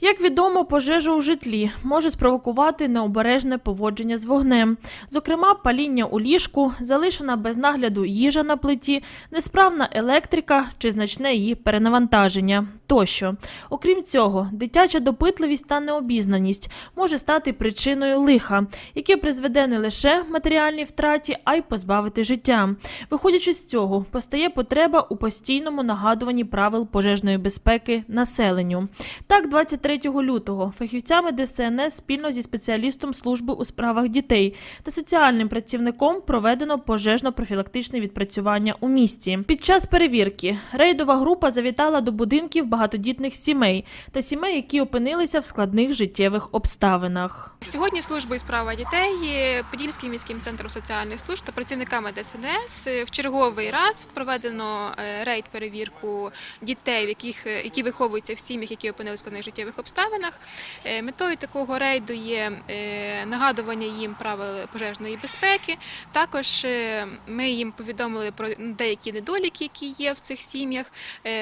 Як відомо, пожежа у житлі може спровокувати необережне поводження з вогнем, зокрема, паління у ліжку, залишена без нагляду їжа на плиті, несправна електрика чи значне її перенавантаження тощо. Окрім цього, дитяча допитливість та необізнаність може стати причиною лиха, яке призведе не лише матеріальній втраті, а й позбавити життя. Виходячи з цього, постає потреба у постійному нагадуванні правил пожежної безпеки населенню. Так, 23 лютого фахівцями ДСНС спільно зі спеціалістом служби у справах дітей та соціальним працівником проведено пожежно-профілактичне відпрацювання у місті. Під час перевірки рейдова група завітала до будинків багатодітних сімей та сімей, які опинилися в складних життєвих обставинах. Сьогодні службою справа дітей Подільським міським центром соціальних служб та працівниками ДСНС в черговий раз проведено е, рейд перевірку дітей, в яких е, які виховуються в сім'ях, які опинилися в складних життєвих обставинах. Е, Метою такого рейду є нагадування їм правил пожежної безпеки. Також ми їм повідомили про деякі недоліки, які є в цих сім'ях.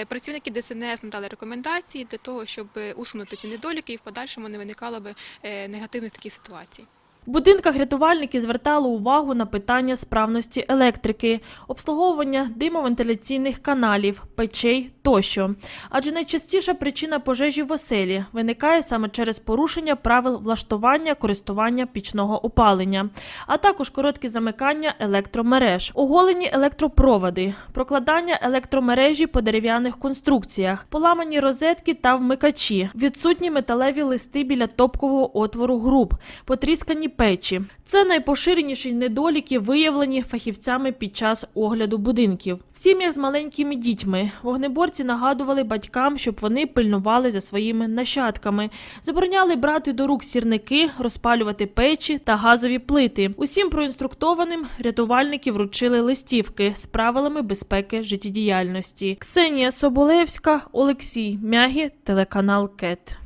Працівники ДСНС надали рекомендації для того, щоб усунути ці недоліки і в подальшому не виникало би е, негативних таких ситуацій. В будинках рятувальники звертали увагу на питання справності електрики, обслуговування димовентиляційних каналів, печей тощо. Адже найчастіша причина пожежі в оселі виникає саме через порушення правил влаштування користування пічного опалення, а також короткі замикання електромереж, оголені електропроводи, прокладання електромережі по дерев'яних конструкціях, поламані розетки та вмикачі, відсутні металеві листи біля топкового отвору груб, потріскані печі. Це найпоширеніші недоліки, виявлені фахівцями під час огляду будинків. В сім'ях з маленькими дітьми вогнеборці нагадували батькам, щоб вони пильнували за своїми нащадками, забороняли брати до рук сірники, розпалювати печі та газові плити. Усім проінструктованим рятувальники вручили листівки з правилами безпеки життєдіяльності. Ксенія Соболевська, Олексій Мягі, телеканал КЕТ.